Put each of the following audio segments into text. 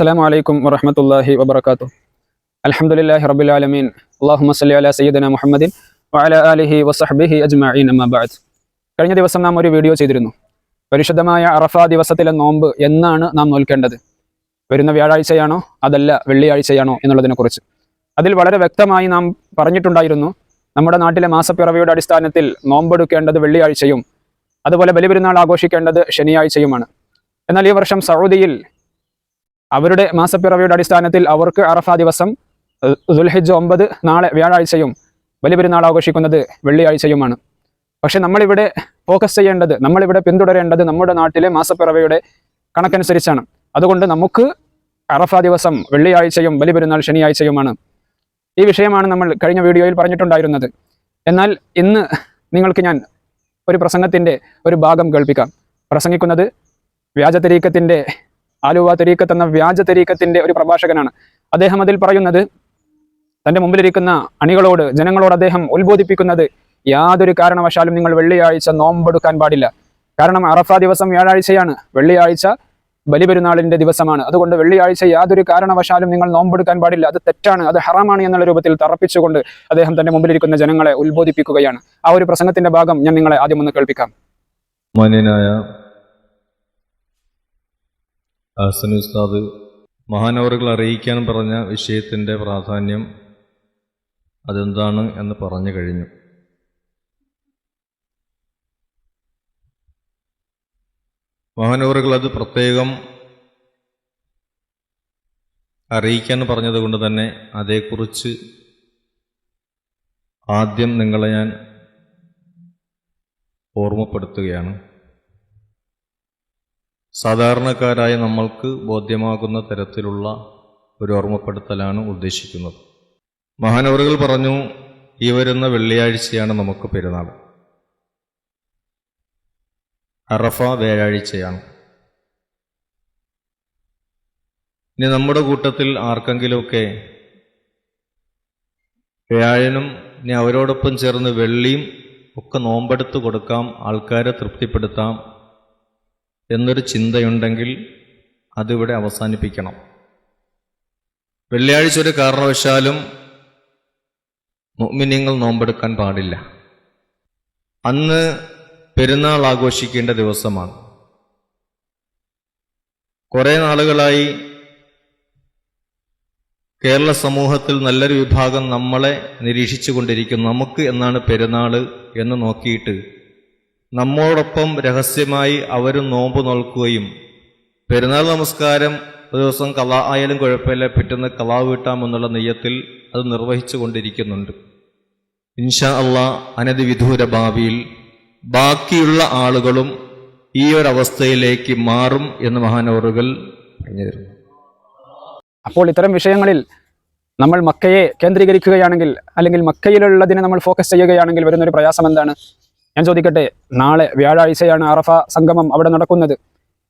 അസ്സാം അലൈക്കും വറഹമത്തല്ലാഹി വബർക്കാത്തു അലഹമുല്ലാഹി ആലമീൻ. അള്ളാഹു സല്ലി അല സയ്യിദന മുഹമ്മദിൻ വഅല അലിഹി വസഹബിഹി അജ്മഈൻ അമ്മബാദ് കഴിഞ്ഞ ദിവസം നാം ഒരു വീഡിയോ ചെയ്തിരുന്നു. പരിശുദ്ധമായ അറഫ ദിവസത്തിലെ നോമ്പ് എന്നാണ് നാം നോൽക്കേണ്ടത്. വരുന്ന വ്യാഴാഴ്ചയാണോ? അതല്ല വെള്ളിയാഴ്ചയാണോ എന്നുള്ളതിനെക്കുറിച്ച് അതിൽ വളരെ വ്യക്തമായി നാം പറഞ്ഞിട്ടുണ്ടായിരുന്നു നമ്മുടെ നാട്ടിലെ മാസപ്പിറവിയുടെ അടിസ്ഥാനത്തിൽ നോമ്പെടുക്കേണ്ടത് വെള്ളിയാഴ്ചയും അതുപോലെ ബലിപെരുന്നാൾ ആഘോഷിക്കേണ്ടത് ശനിയാഴ്ചയുമാണ്. എന്നാൽ ഈ വർഷം സൗദിയിൽ അവരുടെ മാസപ്പിറവിയുടെ അടിസ്ഥാനത്തിൽ അവർക്ക് അറഫ ദിവസം ദുൽഹിജ് ഒമ്പത് നാളെ വ്യാഴാഴ്ചയും ബലിപെരുന്നാൾ ആഘോഷിക്കുന്നത് വെള്ളിയാഴ്ചയുമാണ്. പക്ഷെ നമ്മളിവിടെ ഫോക്കസ് ചെയ്യേണ്ടത് നമ്മളിവിടെ പിന്തുടരേണ്ടത് നമ്മുടെ നാട്ടിലെ മാസപ്പിറവിയുടെ കണക്കനുസരിച്ചാണ്. അതുകൊണ്ട് നമുക്ക് അറഫ ദിവസം വെള്ളിയാഴ്ചയും ബലിപെരുന്നാൾ ശനിയാഴ്ചയുമാണ്. ഈ വിഷയമാണ് നമ്മൾ കഴിഞ്ഞ വീഡിയോയിൽ പറഞ്ഞിട്ടുണ്ടായിരുന്നത്. എന്നാൽ ഇന്ന് നിങ്ങൾക്ക് ഞാൻ ഒരു പ്രസംഗത്തിന്റെ ഒരു ഭാഗം കേൾപ്പിക്കാം. പ്രസംഗിക്കുന്നത് വ്യാജ തെരീക്കത്തിന്റെ ആലുവ തെരീക്കത്ത് എന്ന വ്യാജ തെരീക്കത്തിന്റെ ഒരു പ്രഭാഷകനാണ്. അദ്ദേഹം അതിൽ പറയുന്നത് തന്റെ മുമ്പിലിരിക്കുന്ന അണികളോട് ജനങ്ങളോട് അദ്ദേഹം ഉത്ബോധിപ്പിക്കുന്നത് യാതൊരു കാരണവശാലും നിങ്ങൾ വെള്ളിയാഴ്ച നോമ്പെടുക്കാൻ പാടില്ല. കാരണം അറഫ ദിവസം വ്യാഴാഴ്ചയാണ്. വെള്ളിയാഴ്ച ബലിപെരുന്നാളിന്റെ ദിവസമാണ്. അതുകൊണ്ട് വെള്ളിയാഴ്ച യാതൊരു കാരണവശാലും നിങ്ങൾ നോമ്പെടുക്കാൻ പാടില്ല. അത് തെറ്റാണ് അത് ഹറാമാണ് എന്നുള്ള രൂപത്തിൽ തറപ്പിച്ചുകൊണ്ട് അദ്ദേഹം തന്റെ മുമ്പിലിരിക്കുന്ന ജനങ്ങളെ ഉത്ബോധിപ്പിക്കുകയാണ്. ആ ഒരു പ്രസംഗത്തിന്റെ ഭാഗം ഞാൻ നിങ്ങളെ ആദ്യം ഒന്ന് കേൾപ്പിക്കാം. ഹസൻ ഉസ്താദ് മഹാനവറുകൾ അറിയിക്കാൻ പറഞ്ഞ വിഷയത്തിന്റെ പ്രാധാന്യം അതെന്താണ് എന്ന് പറഞ്ഞു കഴിഞ്ഞു. മഹാനവറുകൾ അത് പ്രത്യേകം അറിയിക്കാൻ പറഞ്ഞതുകൊണ്ട് തന്നെ അതേക്കുറിച്ച് ആദ്യം നിങ്ങളെ ഞാൻ ഓർമ്മപ്പെടുത്തുകയാണ്. സാധാരണക്കാരായ നമ്മൾക്ക് ബോധ്യമാകുന്ന തരത്തിലുള്ള ഒരു ഓർമ്മപ്പെടുത്തലാണ് ഉദ്ദേശിക്കുന്നത്. മഹാനവറുകൾ പറഞ്ഞു ഈ വരുന്ന വെള്ളിയാഴ്ചയാണ് നമുക്ക് പെരുന്നാൾ. അറഫ വ്യാഴാഴ്ചയാണ്. ഇനി നമ്മുടെ കൂട്ടത്തിൽ ആർക്കെങ്കിലുമൊക്കെ വ്യാഴനും ഇനി അവരോടൊപ്പം ചേർന്ന് വെള്ളിയും ഒക്കെ നോമ്പെടുത്ത് കൊടുക്കാം ആൾക്കാരെ തൃപ്തിപ്പെടുത്താം എന്നൊരു ചിന്തയുണ്ടെങ്കിൽ അതിവിടെ അവസാനിപ്പിക്കണം. വെള്ളിയാഴ്ച ഒരു കാരണവശാലും മുഅ്മിനീങ്ങൾ നോമ്പെടുക്കാൻ പാടില്ല. അന്ന് പെരുന്നാൾ ആഘോഷിക്കേണ്ട ദിവസമാണ്. കുറെ നാളുകളായി കേരള സമൂഹത്തിൽ നല്ലൊരു വിഭാഗം നമ്മളെ നിരീക്ഷിച്ചു കൊണ്ടിരിക്കുന്നു നമുക്ക് എന്നാണ് പെരുന്നാൾ എന്ന് നോക്കിയിട്ട് നമ്മോടൊപ്പം രഹസ്യമായി അവരും നോമ്പ് നോൽക്കുകയും പെരുന്നാൾ നമസ്കാരം ഒരു ദിവസം കലാ ആയാലും കുഴപ്പമില്ല പിറ്റേന്ന് കലാ വീട്ടാമെന്നുള്ള നെയ്യത്തിൽ അത് നിർവഹിച്ചു കൊണ്ടിരിക്കുന്നുണ്ട്. ഇൻഷാ അള്ളാ അനധി വിദൂര ഭാവിയിൽ ബാക്കിയുള്ള ആളുകളും ഈ ഒരവസ്ഥയിലേക്ക് മാറും എന്ന് മഹാനവറുകൾ പറഞ്ഞു തരുന്നു. അപ്പോൾ ഇത്തരം വിഷയങ്ങളിൽ നമ്മൾ മക്കയെ കേന്ദ്രീകരിക്കുകയാണെങ്കിൽ അല്ലെങ്കിൽ മക്കയിലുള്ളതിനെ നമ്മൾ ഫോക്കസ് ചെയ്യുകയാണെങ്കിൽ വരുന്നൊരു പ്രയാസം എന്താണ്? ഞാൻ ചോദിക്കട്ടെ നാളെ വ്യാഴാഴ്ചയാണ് അറഫ സംഗമം അവിടെ നടക്കുന്നത്.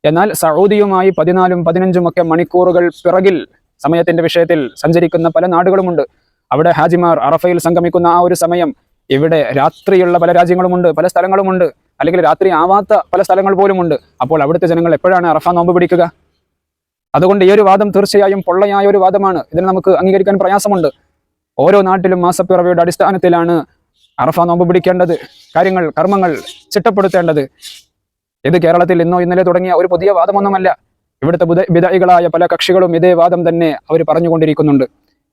എന്നാൽ സൗദിയുമായി പതിനാലും പതിനഞ്ചും ഒക്കെ മണിക്കൂറുകൾ പിറകിൽ സമയത്തിന്റെ വിഷയത്തിൽ സഞ്ചരിക്കുന്ന പല നാടുകളുമുണ്ട്. അവിടെ ഹാജിമാർ അറഫയിൽ സംഗമിക്കുന്ന ആ ഒരു സമയം ഇവിടെ രാത്രിയുള്ള പല രാജ്യങ്ങളുമുണ്ട് പല സ്ഥലങ്ങളുമുണ്ട് അല്ലെങ്കിൽ രാത്രി ആവാത്ത പല സ്ഥലങ്ങൾ പോലുമുണ്ട്. അപ്പോൾ അവിടുത്തെ ജനങ്ങൾ എപ്പോഴാണ് അറഫ നോമ്പ് പിടിക്കുക? അതുകൊണ്ട് ഈ ഒരു വാദം തീർച്ചയായും പൊള്ളയായ ഒരു വാദമാണ്. ഇതിന് നമുക്ക് അംഗീകരിക്കാൻ പ്രയാസമുണ്ട്. ഓരോ നാട്ടിലും മാസപ്പിറവിയുടെ അടിസ്ഥാനത്തിലാണ് അറഫ നോമ്പ് പിടിക്കേണ്ടത് കാര്യങ്ങൾ കർമ്മങ്ങൾ ചിട്ടപ്പെടുത്തേണ്ടത്. ഇത് കേരളത്തിൽ ഇന്നോ ഇന്നലെ തുടങ്ങിയ ഒരു പുതിയ വാദമൊന്നുമല്ല. ഇവിടുത്തെ വിധയികളായ പല കക്ഷികളും ഇതേ വാദം തന്നെ അവർ പറഞ്ഞുകൊണ്ടിരിക്കുന്നുണ്ട്.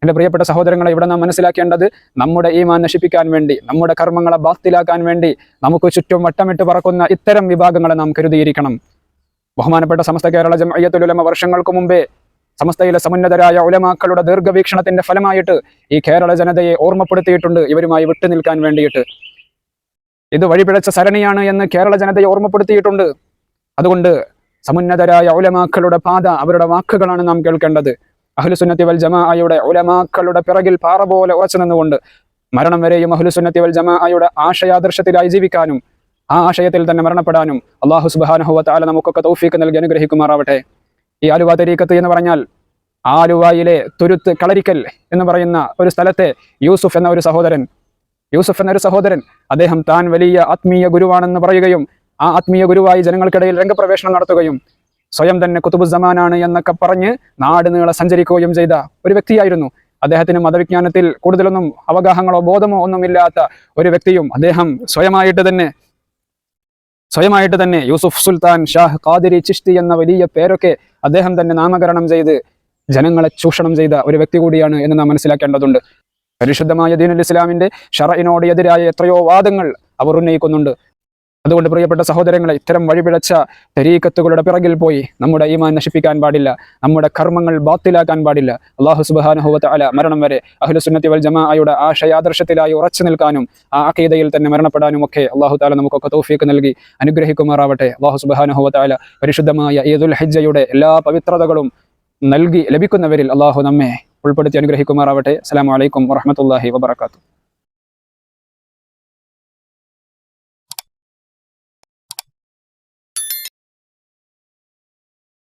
എന്റെ പ്രിയപ്പെട്ട സഹോദരങ്ങളെ ഇവിടെ നാം മനസ്സിലാക്കേണ്ടത് നമ്മുടെ ഈമാൻ നശിപ്പിക്കാൻ വേണ്ടി നമ്മുടെ കർമ്മങ്ങളെ ബാത്തിലാക്കാൻ വേണ്ടി നമുക്ക് ചുറ്റും വട്ടമിട്ട് പറക്കുന്ന ഇത്തരം വിഭാഗങ്ങളെ നാം കരുതിയിരിക്കണം. ബഹുമാനപ്പെട്ട സമസ്ത കേരള ജമയ്യത്തുലമ വർഷങ്ങൾക്ക് മുമ്പേ സമസ്തയിലെ സമുന്നതരായ ഉലമാക്കളുടെ ദീർഘവീക്ഷണത്തിന്റെ ഫലമായിട്ട് ഈ കേരള ജനതയെ ഓർമ്മപ്പെടുത്തിയിട്ടുണ്ട്. ഇവരുമായി വിട്ടുനിൽക്കാൻ വേണ്ടിയിട്ട്. ഇത് വഴിപിഴച്ച സരണിയാണ് എന്ന് കേരള ജനതയെ ഓർമ്മപ്പെടുത്തിയിട്ടുണ്ട്. അതുകൊണ്ട് സമുന്നതരായ ഉലമാക്കളുടെ പാത അവരുടെ വാക്കുകളാണ് നാം കേൾക്കേണ്ടത്. അഹ്ലുസുന്നത്തി വൽ ജമാഅയുടെ ഉലമാക്കളുടെ പിറകിൽ പാറ പോലെ ഉറച്ചു നിന്നുകൊണ്ട് മരണം വരെയും അഹ്ലുസുന്നത്തി വൽ ജമാഅയുടെ ആശയാദർശത്തിലായി ജീവിക്കാനും ആ ആശയത്തിൽ തന്നെ മരണപ്പെടാനും അള്ളാഹു സുബാനഹുവ താല നമുക്കൊക്കെ തൗഫീക്ക് നൽകി അനുഗ്രഹിക്കുമാറാവട്ടെ. ഈ ആലുവ തരീക്കത്ത് എന്ന് പറഞ്ഞാൽ ആലുവയിലെ തുരുത്ത് കളരിക്കൽ എന്ന് പറയുന്ന ഒരു സ്ഥലത്തെ യൂസുഫ് എന്ന ഒരു സഹോദരൻ. യൂസുഫ് എന്നൊരു സഹോദരൻ അദ്ദേഹം താൻ വലിയ ആത്മീയ ഗുരുവാണെന്ന് പറയുകയും ആ ആത്മീയ ഗുരുവായി ജനങ്ങൾക്കിടയിൽ രംഗപ്രവേശനം നടത്തുകയും സ്വയം തന്നെ കുത്തുബുസമാനാണ് എന്നൊക്കെ പറഞ്ഞ് നാട് നീളെ സഞ്ചരിക്കുകയും ചെയ്ത ഒരു വ്യക്തിയായിരുന്നു. അദ്ദേഹത്തിന് മതവിജ്ഞാനത്തിൽ കൂടുതലൊന്നും അവഗാഹങ്ങളോ ബോധമോ ഒന്നുമില്ലാത്ത ഒരു വ്യക്തിയും അദ്ദേഹം സ്വയമായിട്ട് തന്നെ സ്വയമായിട്ട് തന്നെ യൂസുഫ് സുൽത്താൻ ഷാഹ് ഖാദിരി ചിഷ്തി എന്ന വലിയ പേരൊക്കെ അദ്ദേഹം തന്നെ നാമകരണം ചെയ്ത് ജനങ്ങളെ ചൂഷണം ചെയ്ത ഒരു വ്യക്തി കൂടിയാണ് എന്ന് നാം മനസ്സിലാക്കേണ്ടതുണ്ട്. പരിശുദ്ധമായ ദീനുൽ ഇസ്ലാമിന്റെ ഷറയിനോട് എതിരായ എത്രയോ വാദങ്ങൾ അവർ ഉന്നയിക്കുന്നുണ്ട്. അതുകൊണ്ട് പ്രിയപ്പെട്ട സഹോദരങ്ങളെ ഇത്തരം വഴിപിഴച്ച തെരീക്കത്തുകളുടെ പിറകിൽ പോയി നമ്മുടെ ഈമാൻ നശിപ്പിക്കാൻ പാടില്ല. നമ്മുടെ കർമ്മങ്ങൾ ബാത്തിലാക്കാൻ പാടില്ല. അള്ളാഹു സുബാനുഹുവത്ത് അല മരണം വരെ അഹ്ലുസുന്നത്തി വൽ ജമാഅയുടെ ആശയാദർശത്തിലായി ഉറച്ചു നിൽക്കാനും ആ അക്കീതയിൽ തന്നെ മരണപ്പെടാനും ഒക്കെ അള്ളാഹു താല നമുക്കൊക്കെ തൗഫീക്ക് നൽകി അനുഗ്രഹിക്കുമാറാവട്ടെ. അള്ളാഹു സുബാനുഹുവത്ത് അല പരിശുദ്ധമായ ഈദുൽ ഹജ്ജയുടെ എല്ലാ പവിത്രതകളും നൽകി ലഭിക്കുന്നവരിൽ അള്ളാഹു നമ്മെ ഉൾപ്പെടുത്തി അനുഗ്രഹിക്കുമാറാവട്ടെ. അസ്സാം അലൈക്കും വറഹമത്തല്ലാഹി വബർക്കാത്തു